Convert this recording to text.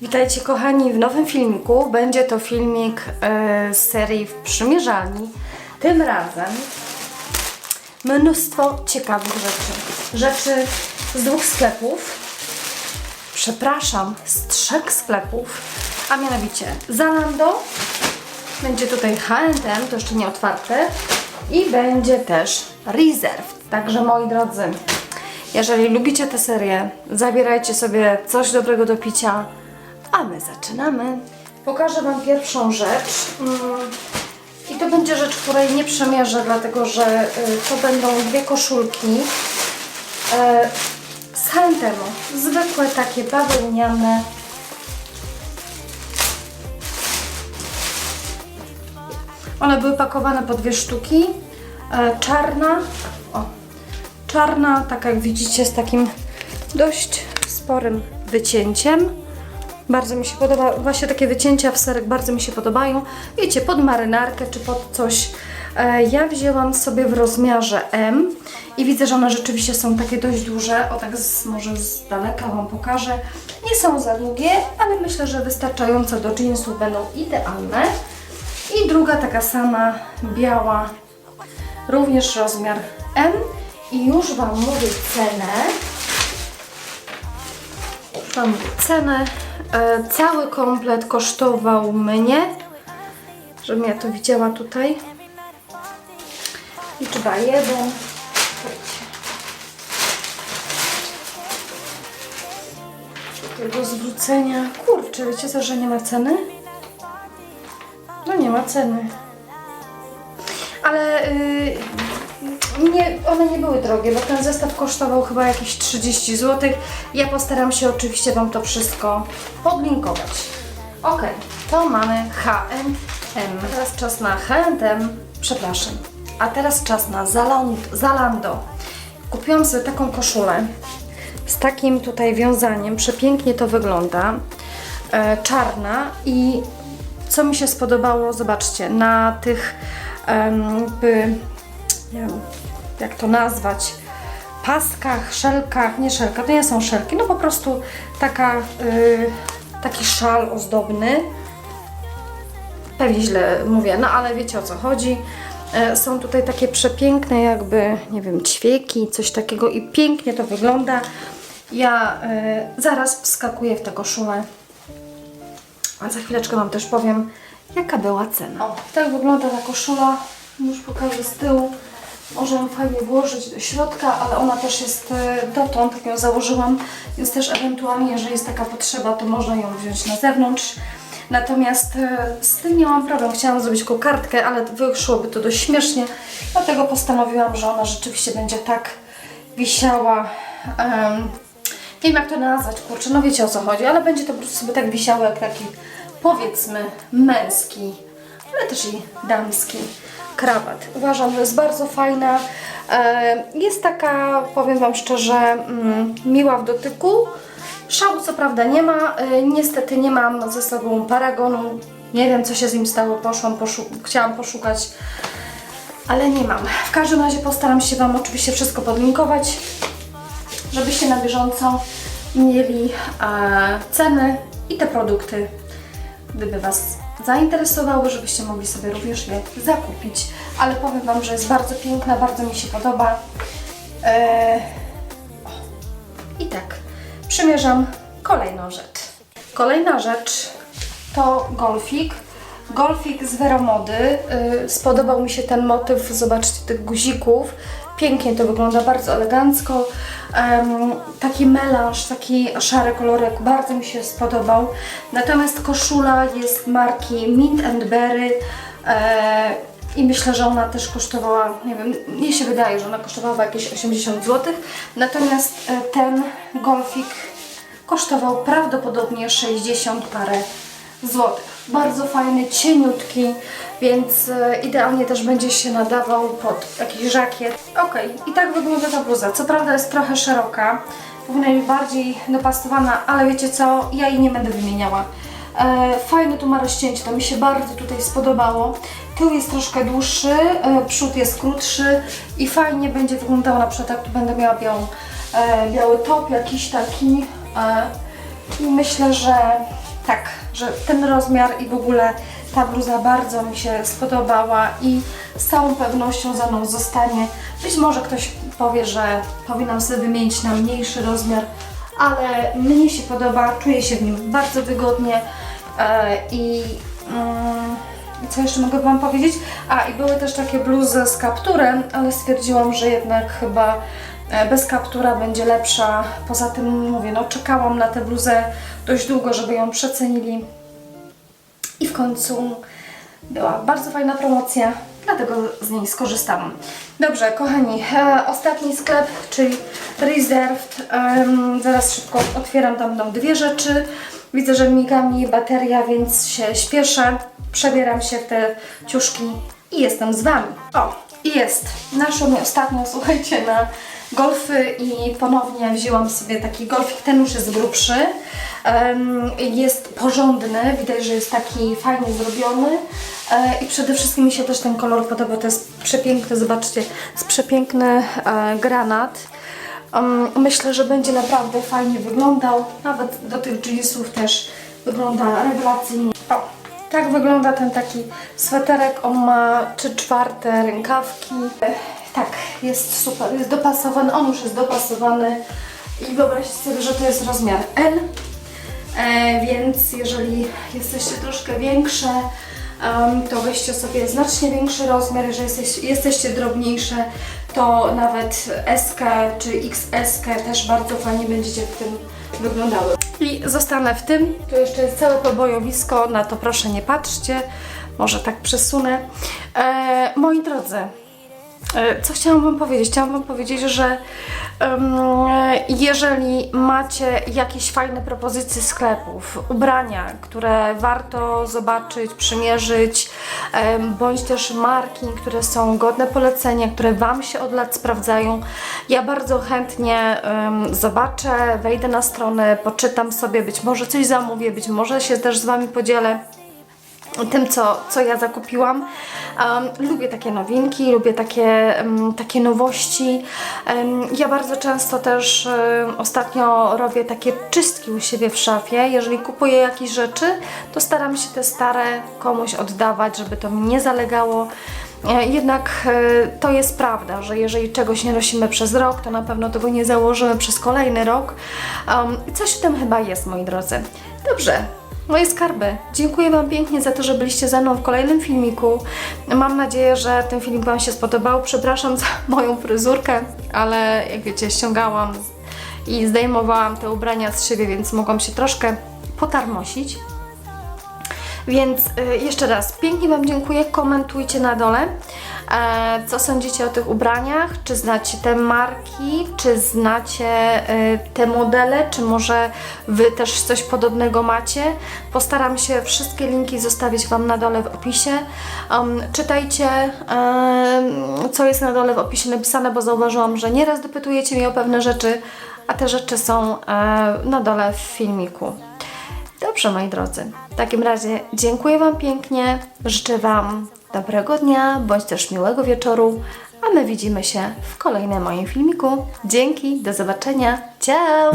Witajcie kochani w nowym filmiku. Będzie to filmik e, z serii w przymierzalni. Tym razem mnóstwo ciekawych rzeczy. Rzeczy z dwóch sklepów. Przepraszam, z trzech sklepów. A mianowicie Zalando. Będzie tutaj H&M, to jeszcze nie otwarte. I będzie też Reserved. Także moi drodzy, jeżeli lubicie tę serię, zabierajcie sobie coś dobrego do picia, a my zaczynamy. Pokażę Wam pierwszą rzecz. Mm, I to będzie rzecz, której nie przemierzę, dlatego że y, to będą dwie koszulki e, z H&M. Zwykłe takie bawełniane. One były pakowane po dwie sztuki. E, czarna, o, czarna, tak jak widzicie, z takim dość sporym wycięciem. Bardzo mi się podoba, właśnie takie wycięcia w serek bardzo mi się podobają. Wiecie, pod marynarkę czy pod coś. E, ja wzięłam sobie w rozmiarze M i widzę, że one rzeczywiście są takie dość duże. O tak z, może z daleka Wam pokażę. Nie są za długie, ale myślę, że wystarczające do jeansów będą idealne. I druga taka sama, biała, również rozmiar M. I już Wam mówię cenę. Wam cenę. E, cały komplet kosztował mnie, żebym ja to widziała tutaj. Liczba 1. Do zwrócenia. Kurczę, wiecie co, że nie ma ceny? No nie ma ceny. Ale yy, nie, one nie były drogie, bo ten zestaw kosztował chyba jakieś 30 zł. Ja postaram się oczywiście Wam to wszystko podlinkować. Ok, to mamy H&M. Teraz czas na H&M, przepraszam. A teraz czas na Zalando. Kupiłam sobie taką koszulę z takim tutaj wiązaniem. Przepięknie to wygląda. E, czarna i co mi się spodobało, zobaczcie, na tych jakby, nie wiem, jak to nazwać, paskach, szelkach, nie szelka, to nie są szelki, no po prostu taka, y, taki szal ozdobny. Pewnie źle mówię, no ale wiecie o co chodzi. E, Są tutaj takie przepiękne jakby, nie wiem, ćwieki, coś takiego i pięknie to wygląda. Ja e, zaraz wskakuję w tę koszulę. A za chwileczkę Wam też powiem, jaka była cena. O, tak wygląda ta koszula. Już pokażę z tyłu. Może ją fajnie włożyć do środka, ale ona też jest e, dotąd, tak ją założyłam, więc też ewentualnie, jeżeli jest taka potrzeba, to można ją wziąć na zewnątrz. Natomiast e, z tym nie mam problem. Chciałam zrobić kokardkę, ale wyszłoby to dość śmiesznie, dlatego postanowiłam, że ona rzeczywiście będzie tak wisiała. em, nie wiem jak to nazwać, kurczę, no wiecie o co chodzi, ale będzie to po prostu sobie tak wisiało jak taki powiedzmy męski, ale też i damski krawat. Uważam, że jest bardzo fajna. E, Jest taka, powiem Wam szczerze, mm, miła w dotyku. Szału co prawda nie ma, e, niestety nie mam ze sobą paragonu. Nie wiem co się z nim stało, poszłam, poszu chciałam poszukać, ale nie mam. W każdym razie postaram się Wam oczywiście wszystko podlinkować żebyście na bieżąco mieli e, ceny i te produkty, gdyby Was zainteresowały, żebyście mogli sobie również je zakupić. Ale powiem Wam, że jest bardzo piękna, bardzo mi się podoba. E, o. I tak, przymierzam kolejną rzecz. Kolejna rzecz to golfik. Golfik z Veromody. Yy, spodobał mi się ten motyw, zobaczcie, tych guzików. Pięknie to wygląda, bardzo elegancko. Em, taki melanż, taki szary kolorek, bardzo mi się spodobał. Natomiast koszula jest marki Mint and Berry. E, i myślę, że ona też kosztowała, nie wiem, mnie się wydaje, że ona kosztowała jakieś 80 zł. Natomiast e, ten golfik kosztował prawdopodobnie 60 parę złotych. Bardzo fajny, cieniutki, więc e, idealnie też będzie się nadawał pod jakiś żakiet. Ok, i tak wygląda ta bluza. Co prawda jest trochę szeroka, powinna być bardziej dopasowana, ale wiecie co, ja jej nie będę wymieniała. E, fajne tu ma rozcięcie, to mi się bardzo tutaj spodobało. Tył jest troszkę dłuższy, e, przód jest krótszy i fajnie będzie wyglądało na przykład jak tu będę miała białą, e, biały top, jakiś taki. E, I myślę, że tak, że ten rozmiar i w ogóle ta bluza bardzo mi się spodobała i z całą pewnością za mną zostanie. Być może ktoś powie, że powinnam sobie wymienić na mniejszy rozmiar, ale mnie się podoba, czuję się w nim bardzo wygodnie e, i mm, co jeszcze mogę Wam powiedzieć? A i były też takie bluzy z kapturem, ale stwierdziłam, że jednak chyba bez kaptura będzie lepsza. Poza tym mówię, no czekałam na tę bluzę dość długo, żeby ją przecenili. I w końcu była bardzo fajna promocja, dlatego z niej skorzystałam. Dobrze, kochani, e, ostatni sklep, czyli Reserved. Em, zaraz szybko otwieram, tam będą dwie rzeczy. Widzę, że miga mi bateria, więc się śpieszę. Przebieram się w te ciuszki i jestem z Wami. O, i jest. Naszło mi ostatnio, słuchajcie, na golfy i ponownie wzięłam sobie taki golfik. Ten już jest grubszy. Jest porządny, widać, że jest taki fajnie zrobiony e, i przede wszystkim mi się też ten kolor podoba, to jest przepiękny, zobaczcie, jest przepiękny e, granat. Myślę, że będzie naprawdę fajnie wyglądał, nawet do tych jeansów też wygląda rewelacyjnie. O, tak wygląda ten taki sweterek, on ma 3 czwarte rękawki. Tak, jest super, jest dopasowany, on już jest dopasowany i wyobraźcie sobie, że to jest rozmiar L. E, więc jeżeli jesteście troszkę większe, em, to weźcie sobie znacznie większy rozmiar. Jeżeli jesteś, jesteście drobniejsze, to nawet S czy XS też bardzo fajnie będziecie w tym wyglądały. I zostanę w tym. Tu jeszcze jest całe pobojowisko, na to proszę nie patrzcie. Może tak przesunę. E, moi drodzy, Co chciałam Wam powiedzieć? Chciałam Wam powiedzieć, że em, jeżeli macie jakieś fajne propozycje sklepów, ubrania, które warto zobaczyć, przymierzyć, em, bądź też marki, które są godne polecenia, które Wam się od lat sprawdzają, ja bardzo chętnie em, zobaczę, wejdę na stronę, poczytam sobie, być może coś zamówię, być może się też z Wami podzielę tym, co, co ja zakupiłam. Um, lubię takie nowinki, lubię takie, um, takie nowości. Um, ja bardzo często też um, ostatnio robię takie czystki u siebie w szafie. Jeżeli kupuję jakieś rzeczy, to staram się te stare komuś oddawać, żeby to mi nie zalegało. E, Jednak e, to jest prawda, że jeżeli czegoś nie nosimy przez rok, to na pewno tego nie założymy przez kolejny rok. Um, coś w tym chyba jest, moi drodzy. Dobrze, Moje skarby, dziękuję Wam pięknie za to, że byliście ze mną w kolejnym filmiku. Mam nadzieję, że ten filmik Wam się spodobał. Przepraszam za moją fryzurkę, ale jak wiecie, ściągałam i zdejmowałam te ubrania z siebie, więc mogłam się troszkę potarmosić. Więc y, jeszcze raz pięknie Wam dziękuję. Komentujcie na dole, e, co sądzicie o tych ubraniach. Czy znacie te marki, czy znacie y, te modele, czy może Wy też coś podobnego macie. Postaram się wszystkie linki zostawić Wam na dole w opisie. Um, czytajcie, co jest na dole w opisie napisane, bo zauważyłam, że nieraz dopytujecie mnie o pewne rzeczy, a te rzeczy są e, na dole w filmiku. Dobrze, moi drodzy. W takim razie dziękuję Wam pięknie, życzę Wam dobrego dnia, bądź też miłego wieczoru, a my widzimy się w kolejnym moim filmiku. Dzięki, do zobaczenia, ciao!